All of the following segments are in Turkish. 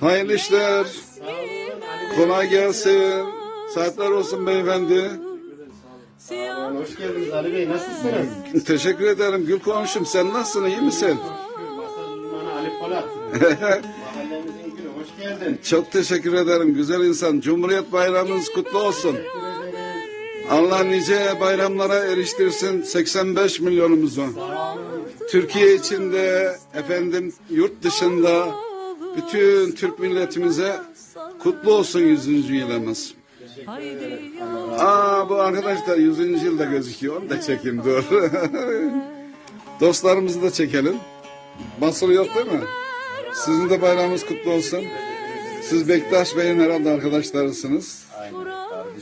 Hayırlı işler. Kolay gelsin. Saatler olsun beyefendi. Hoş geldiniz Ali Bey. Nasılsınız? Teşekkür ederim Gül komşum. Sen nasılsın? iyi misin? Ali Polat. Mahallemizin gülü. Hoş geldin. Çok teşekkür ederim güzel insan. Cumhuriyet bayramınız kutlu olsun. Allah nice bayramlara eriştirsin 85 milyonumuzu. Türkiye içinde efendim yurt dışında bütün Türk milletimize kutlu olsun 100. yılımız. Aa bu arkadaşlar 100. yılda gözüküyor. Onu da çekeyim dur. Dostlarımızı da çekelim. Basılı yok değil mi? Sizin de bayramınız kutlu olsun. Siz Bektaş Bey'in herhalde arkadaşlarısınız.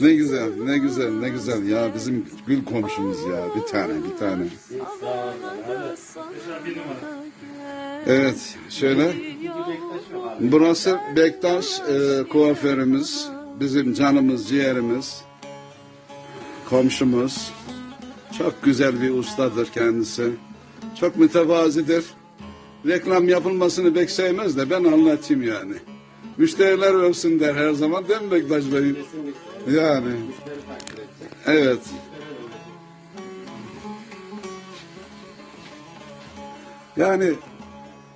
Ne güzel, ne güzel, ne güzel ya bizim gül komşumuz ya bir tane, bir tane. Evet, şöyle. Burası Bektaş e, kuaförümüz, bizim canımız, ciğerimiz, komşumuz. Çok güzel bir ustadır kendisi. Çok mütevazidir. Reklam yapılmasını pek sevmez de ben anlatayım yani. Müşteriler ölsün der her zaman değil mi Bektaş Bey? Yani. Evet. Yani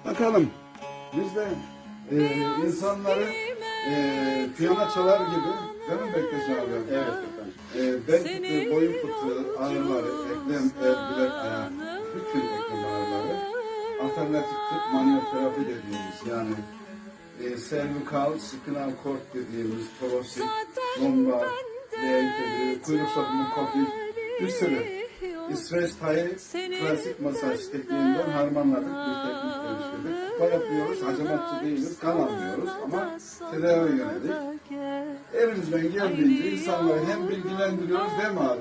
bakalım biz de e, insanları e, piyano çalar gibi değil mi Bektaş abi? Evet efendim. E, bel fıtığı, boyun fıtığı, ağrıları, eklem, el, bilek, ayak, bütün eklem ağrıları alternatif tıp manyoterapi dediğimiz yani e, servikal, spinal cord dediğimiz torosit, lombar, leğen kuyruk sokumu, kopik, bir sürü İsveç Tay klasik masaj tekniğinden harmanladık bir teknik geliştirdik. Kupa yapıyoruz, hacamatçı değiliz, kan almıyoruz ama tedavi yönelik. Elimizden geldiğince insanları hem bilgilendiriyoruz değil mi abi?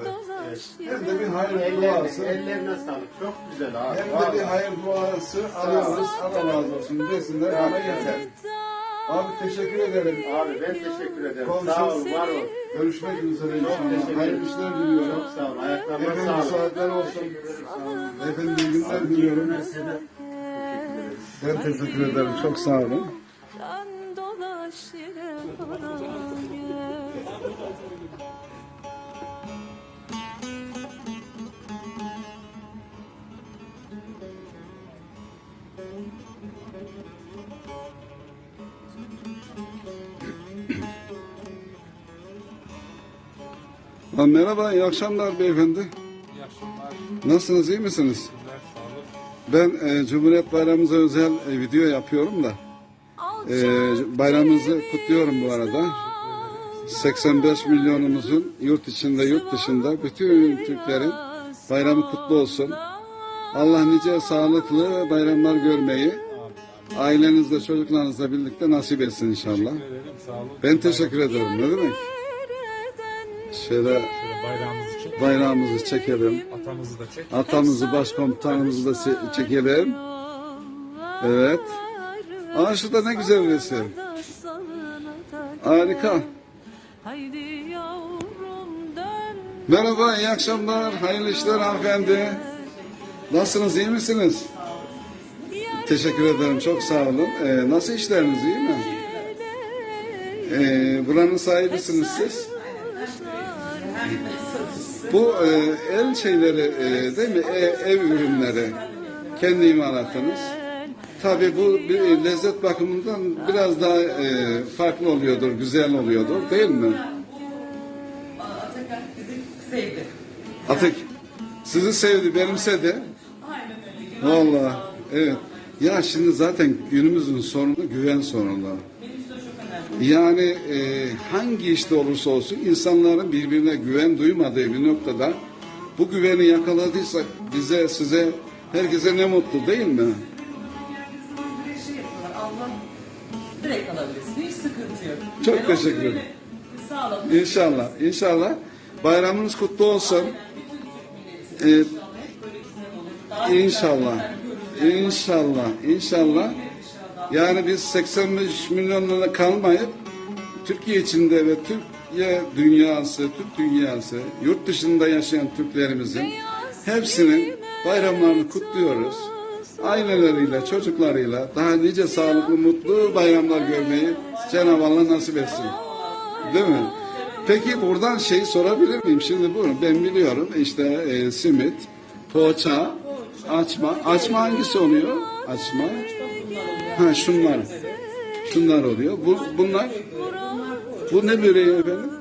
Hem de bir hayır Ellerine, duası, ellerine sağlık. Çok güzel abi. hem de bir hayır duası alıyoruz. Allah razı olsun desinler bana yeter. Abi teşekkür ederim. Abi ben teşekkür ederim. Komşum. Sağ ol, var ol. Görüşmek üzere Çok inşallah. Hayırlı işler diliyorum. Çok sağ ol. Ayaklarına Efendim sağlık. saatler olsun. Efendim iyi günler diliyorum. Ben teşekkür ederim. Çok sağ olun. Ha, merhaba, iyi akşamlar beyefendi. İyi akşamlar. Nasılsınız, iyi misiniz? Ben e, Cumhuriyet Bayramımıza özel e, video yapıyorum da. E, bayramımızı kutluyorum bu arada. 85 milyonumuzun yurt içinde, yurt dışında bütün Türklerin bayramı kutlu olsun. Allah nice sağlıklı bayramlar görmeyi ailenizle, çocuklarınızla birlikte nasip etsin inşallah. Ben teşekkür ederim. Ne demek? Şöyle Şöyle bayrağımız için bayrağımızı çekelim. atamızı da çek. Atamızı, başkomutanımızı da çekelim. Evet. Aa şurada ne güzel resim. Harika. Merhaba, iyi akşamlar. Hayırlı işler hanımefendi. Nasılsınız, iyi misiniz? Teşekkür ederim, çok sağ olun. Ee, nasıl işleriniz, iyi mi? Ee, buranın sahibisiniz siz. Bu e, el şeyleri e, değil mi? E, ev ürünleri. Kendi imalatınız. Tabii bu bir lezzet bakımından biraz daha e, farklı oluyordur, güzel oluyordur değil mi? Atakan bizi sevdi. Atık sizi sevdi, benimsedi. Aynen öyle. Vallahi evet. Ya şimdi zaten günümüzün sorunu güven sorunu. Benim için o çok önemli. Yani e, hangi işte olursa olsun insanların birbirine güven duymadığı bir noktada bu güveni yakaladıysak bize, size, herkese ne mutlu değil mi? Bir şey yapıyorlar. Allah direkt alabilirsin. Hiç sıkıntı yok. Çok teşekkür ederim. Sağlamış. İnşallah, inşallah. Bayramınız kutlu olsun. Aynen. Bütün Türk milleti. Evet. İnşallah hep böyle güzel olur. Daha güzel İnşallah. günler görürüz. İnşallah. İnşallah. İnşallah. Yani biz 85 milyonlara kalmayıp Türkiye içinde ve Türkiye dünyası, Türk dünyası, yurt dışında yaşayan Türklerimizin hepsinin bayramlarını kutluyoruz. Aileleriyle, çocuklarıyla daha nice sağlıklı, mutlu bayramlar görmeyi Cenab-ı Allah nasip etsin. Değil mi? Peki buradan şey sorabilir miyim? Şimdi bunu ben biliyorum işte e, simit, poğaça, açma. Açma hangisi oluyor? Açma. Ha şunlar. Şunlar oluyor. Bu, bunlar bu ne böreği efendim?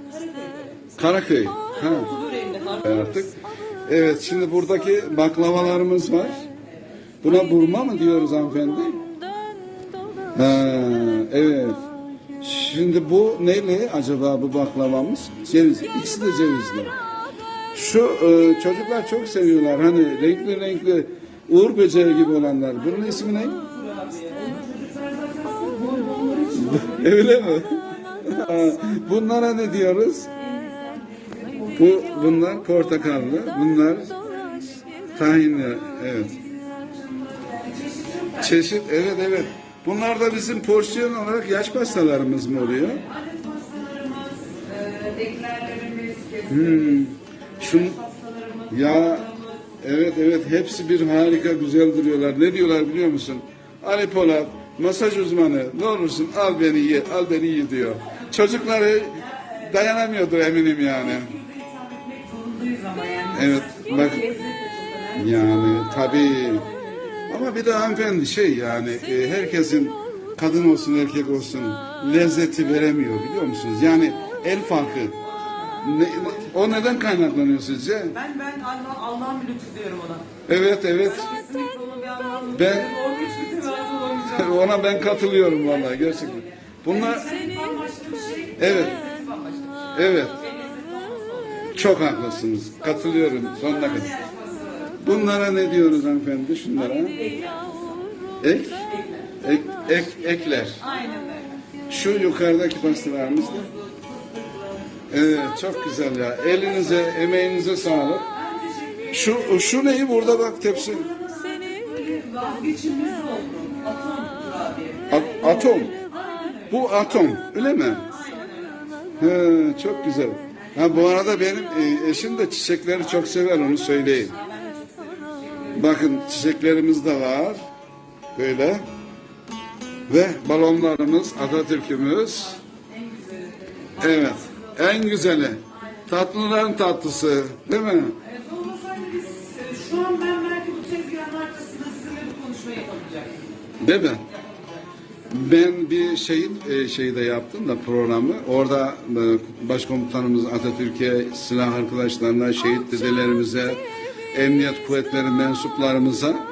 Karaköy. Ha. Artık. Evet şimdi buradaki baklavalarımız var. Buna burma mı diyoruz hanımefendi? Ha, evet. Şimdi bu neyle acaba bu baklavamız? Ceviz. İkisi de cevizli. Şu e, çocuklar çok seviyorlar. Hani renkli renkli uğur böceği gibi olanlar. Bunun ismi ne? Öyle mi? Bunlara ne diyoruz? Bu bunlar portakallı, bunlar tahinli, evet. Çeşit, evet evet. Bunlar da bizim porsiyon olarak yaş pastalarımız mı oluyor? Hmm. Şun, ya evet evet hepsi bir harika güzel duruyorlar. Ne diyorlar biliyor musun? Ali Polat masaj uzmanı ne olursun al beni ye al beni ye diyor. Çocukları dayanamıyordur eminim yani. Evet bak yani tabii ama bir de hanımefendi şey yani e, herkesin kadın olsun erkek olsun lezzeti veremiyor biliyor musunuz? Yani el farkı. Ne- o neden kaynaklanıyor sizce? Ben ben Allah Allah'ın bir lütfu diyorum ona. Evet evet Kesinlikle onun bir Allah'ın Ben- ona ben katılıyorum vallahi gerçekten. Bunlar. Evet. evet çok haklısınız katılıyorum sonuna kadar. Bunlara ne diyoruz hanımefendi şunlara? Ek? Ek, ek, ekler. Şu yukarıdaki pastalarımız da. Evet çok güzel ya. Elinize, emeğinize sağlık. Şu şu neyi burada bak tepsi. Vazgeçilmez. Atom. Bu atom öyle mi? He, çok güzel. Ha bu arada benim e, eşim de çiçekleri çok sever onu söyleyeyim. Bakın çiçeklerimiz de var. Böyle. Ve balonlarımız, Atatürk'ümüz. Evet. En güzeli. Tatlıların tatlısı. Değil mi? Evet olmasaydı biz e, şu an ben belki bu tezgahın arkasında sizinle bu konuşmayı yapabilecektim. Değil mi? Ben bir şehit e, şeyi de yaptım da programı. Orada e, başkomutanımız Atatürk'e, silah arkadaşlarına, şehit dedelerimize, emniyet kuvvetleri mensuplarımıza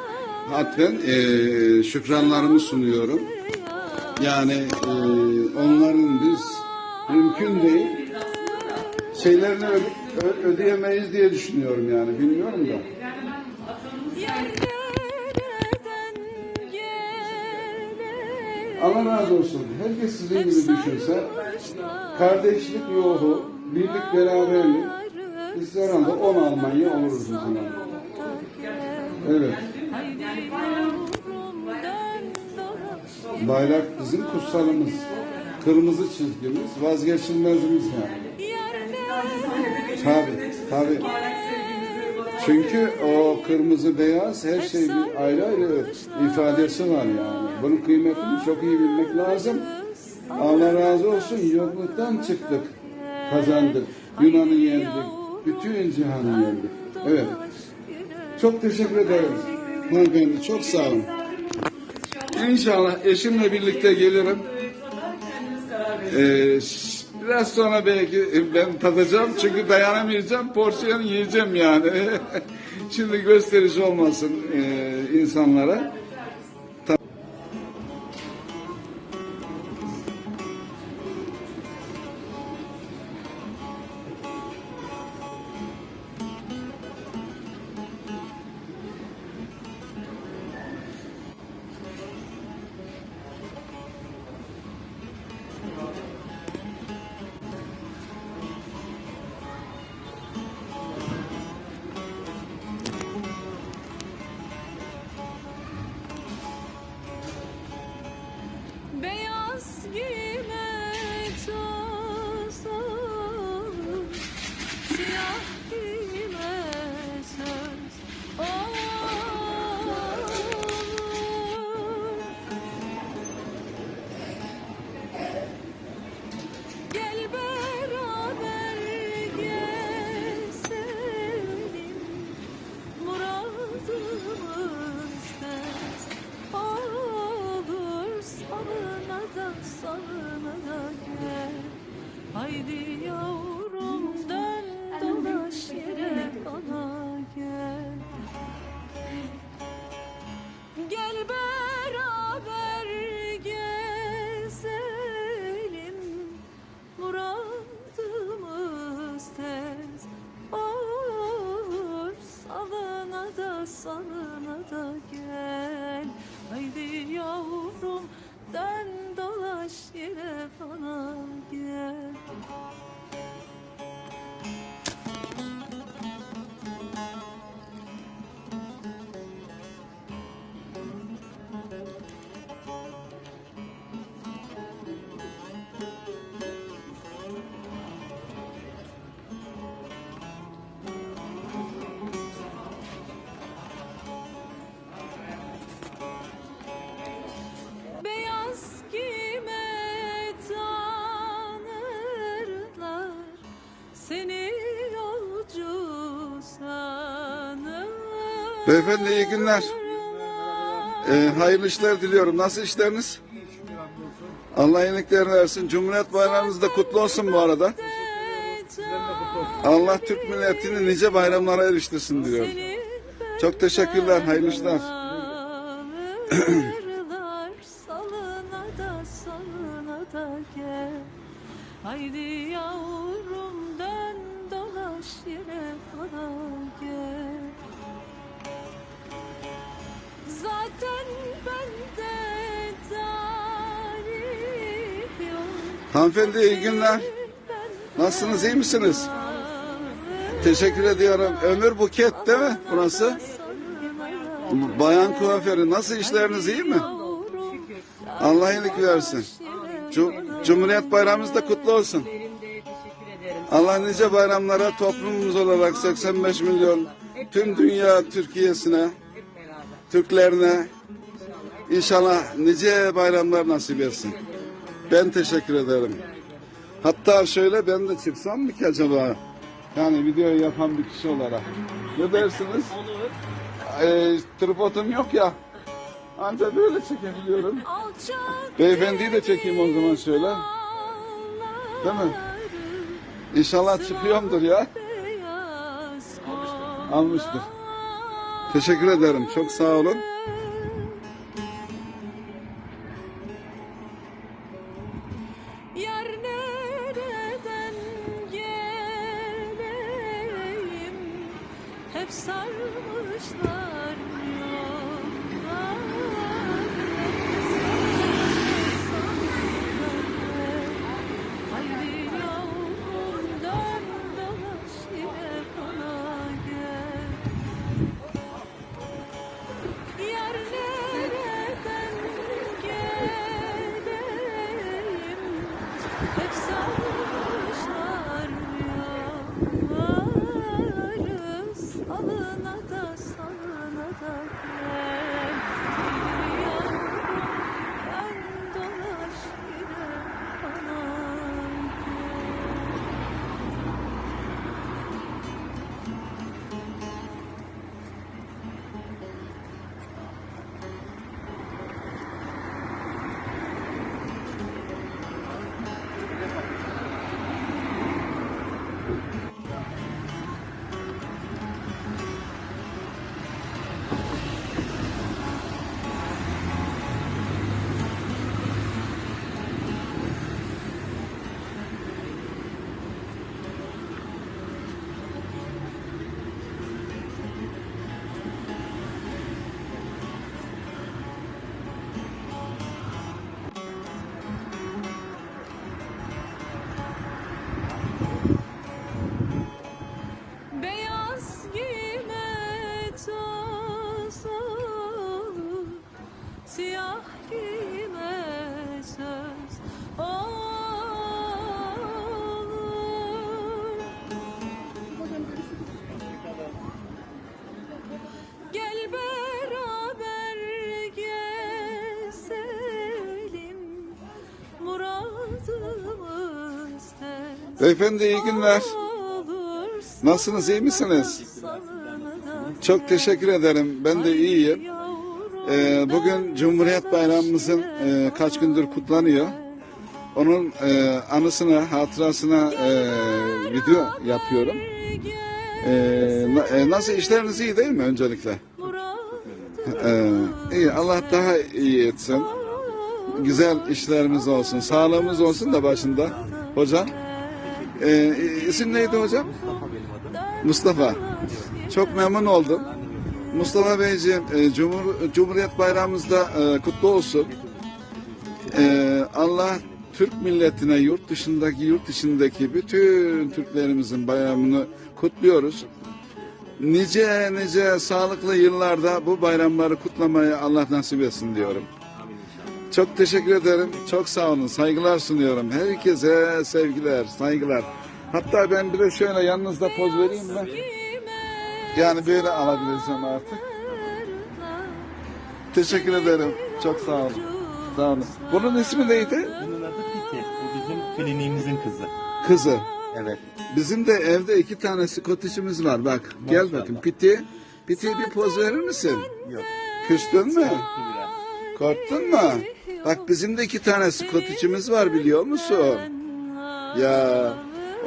hatven e, şükranlarımı sunuyorum. Yani e, onların biz mümkün değil şeylerini ödeyemeyiz diye düşünüyorum yani bilmiyorum da. Allah razı olsun. Herkes sizin gibi düşünse, kardeşlik ruhu, birlik beraberlik, herhalde 10 Almanya oluruz o zaman. Evet. Bayrak bizim kutsalımız. Kırmızı çizgimiz, vazgeçilmezimiz yani. Tabii, tabii. Çünkü o kırmızı beyaz her şey bir ayrı ayrı ifadesi var yani. Bunun kıymetini çok iyi bilmek lazım. Allah razı olsun yokluktan çıktık, kazandık. Yunan'ı yendik, bütün cihanı yendik. Evet. Çok teşekkür ederim. Hanımefendi çok sağ olun. İnşallah eşimle birlikte gelirim. Ee, biraz sonra belki ben tadacağım çünkü dayanamayacağım. Porsiyon yiyeceğim yani. Şimdi gösteriş olmasın e, insanlara. Haydi yavrum Beyefendi iyi günler. Ee, hayırlı işler diliyorum. Nasıl işleriniz? Allah iyilikler versin. Cumhuriyet Bayramınız da kutlu olsun bu arada. Allah Türk milletini nice bayramlara eriştirsin diyorum. Çok teşekkürler, hayırlı işler. Haydi yavrum dön dolaş yine bana gel Zaten bende tarih Hanımefendi iyi günler. Nasılsınız, iyi misiniz? Teşekkür ediyorum. Ömür Buket değil mi burası? Bayan kuaförü. Nasıl işleriniz iyi mi? Allah iyilik versin. Cum- Cumhuriyet Bayramımız da kutlu olsun. Allah nice bayramlara toplumumuz olarak 85 milyon tüm dünya Türkiye'sine. Türklerine inşallah nice bayramlar nasip etsin. Ben teşekkür ederim. Hatta şöyle ben de çıksam mı ki acaba? Yani video yapan bir kişi olarak. Ne dersiniz? Olur. Ee, tripodum yok ya. Ancak böyle çekebiliyorum. Beyefendiyi de çekeyim o zaman şöyle. Değil mi? İnşallah çıkıyorumdur ya. Almıştır. Teşekkür ederim. Çok sağ olun. Hep sarmışlar Beyefendi iyi günler. Nasılsınız, iyi misiniz? Çok teşekkür ederim. Ben de iyiyim. Ee, bugün Cumhuriyet Bayramımızın e, kaç gündür kutlanıyor. onun e, anısına, hatırasına e, video yapıyorum. Na- nasıl işleriniz iyi değil mi öncelikle? E, iyi, Allah daha iyi etsin. Güzel işlerimiz olsun, sağlığımız olsun da başında. Hocam, e, isim neydi hocam? Mustafa. Çok memnun oldum. Mustafa Beyciğim, e, Cumhur, Cumhuriyet Bayramımız da e, kutlu olsun. E, Allah Türk milletine yurt dışındaki, yurt içindeki bütün Türklerimizin bayramını kutluyoruz. Nice nice sağlıklı yıllarda bu bayramları kutlamayı Allah nasip etsin diyorum. Çok teşekkür ederim. Çok sağ olun. Saygılar sunuyorum. Herkese sevgiler, saygılar. Hatta ben bir de şöyle yanınızda poz vereyim mi? Yani böyle alabileceğim artık. Teşekkür ederim. Çok sağ olun. Sağ olun. Bunun ismi neydi? Bunun adı Piti. Bu bizim kliniğimizin kızı. Kızı. Evet. Bizim de evde iki tane skotişimiz var. Bak gel bakayım. Piti. Piti bir poz verir misin? Yok. Küstün mü? Korktun mu? Bak bizim de iki tane skotişimiz var biliyor musun? Ya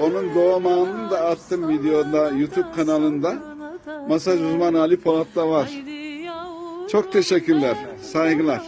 onun doğum anını da attım videoda YouTube kanalında. Masaj uzmanı Ali Polat'ta var. Çok teşekkürler. Saygılar.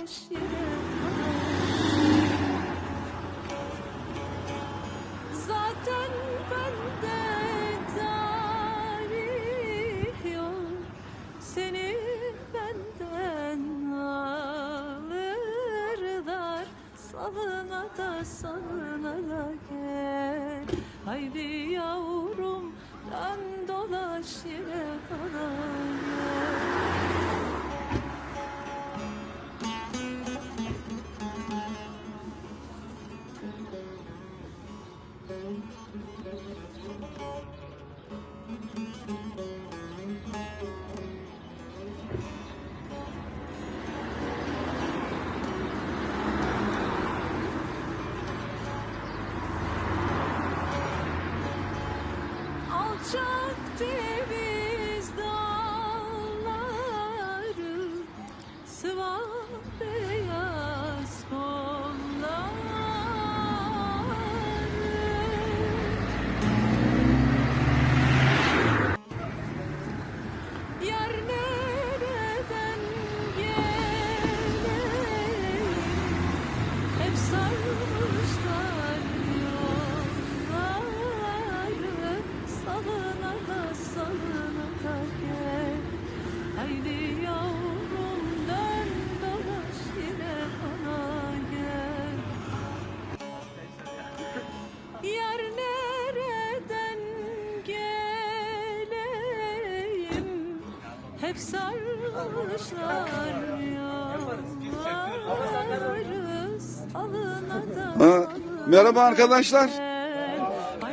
Merhaba arkadaşlar.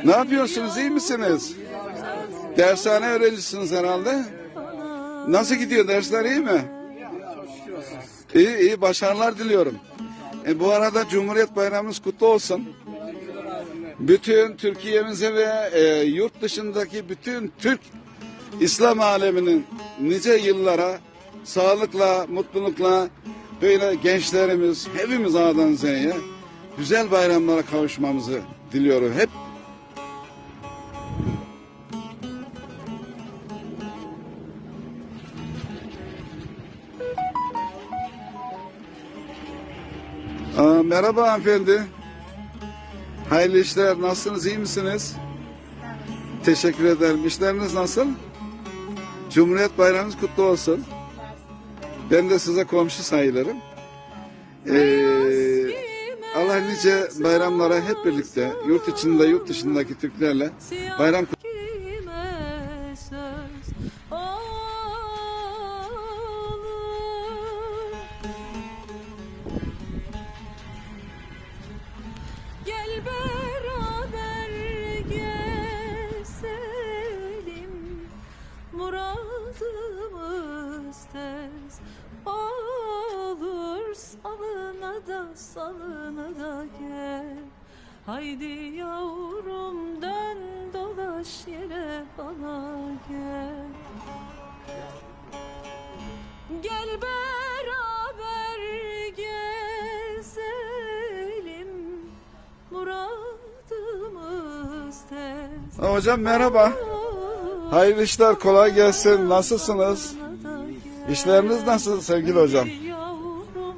Ne yapıyorsunuz? iyi misiniz? Dershane öğrencisiniz herhalde. Nasıl gidiyor dersler iyi mi? İyi iyi başarılar diliyorum. E, bu arada Cumhuriyet Bayramımız kutlu olsun. Bütün Türkiye'mize ve e, yurt dışındaki bütün Türk İslam aleminin nice yıllara sağlıkla, mutlulukla böyle gençlerimiz hepimiz A'dan Z'ye güzel bayramlara kavuşmamızı diliyorum. Hep Aa, merhaba hanımefendi. Hayırlı işler. Nasılsınız? iyi misiniz? Teşekkür ederim. İşleriniz nasıl? Cumhuriyet Bayramınız kutlu olsun. Ben de size komşu sayılırım. Ee, nice bayramlara hep birlikte yurt içinde yurt dışındaki Türklerle bayram da salına da gel. Haydi yavrum dön dolaş yere bana gel. Gel beraber gezelim muradımız tez. Hocam merhaba. Hayırlı işler kolay gelsin. Nasılsınız? İşleriniz nasıl sevgili hocam?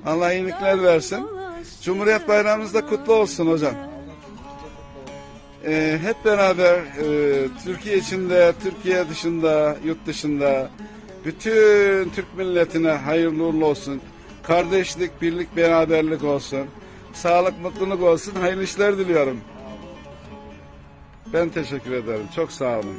Allah iyilikler versin. Cumhuriyet Bayramınız da kutlu olsun hocam. Ee, hep beraber e, Türkiye içinde, Türkiye dışında, yurt dışında bütün Türk milletine hayırlı uğurlu olsun. Kardeşlik, birlik, beraberlik olsun. Sağlık, mutluluk olsun. Hayırlı işler diliyorum. Ben teşekkür ederim. Çok sağ olun.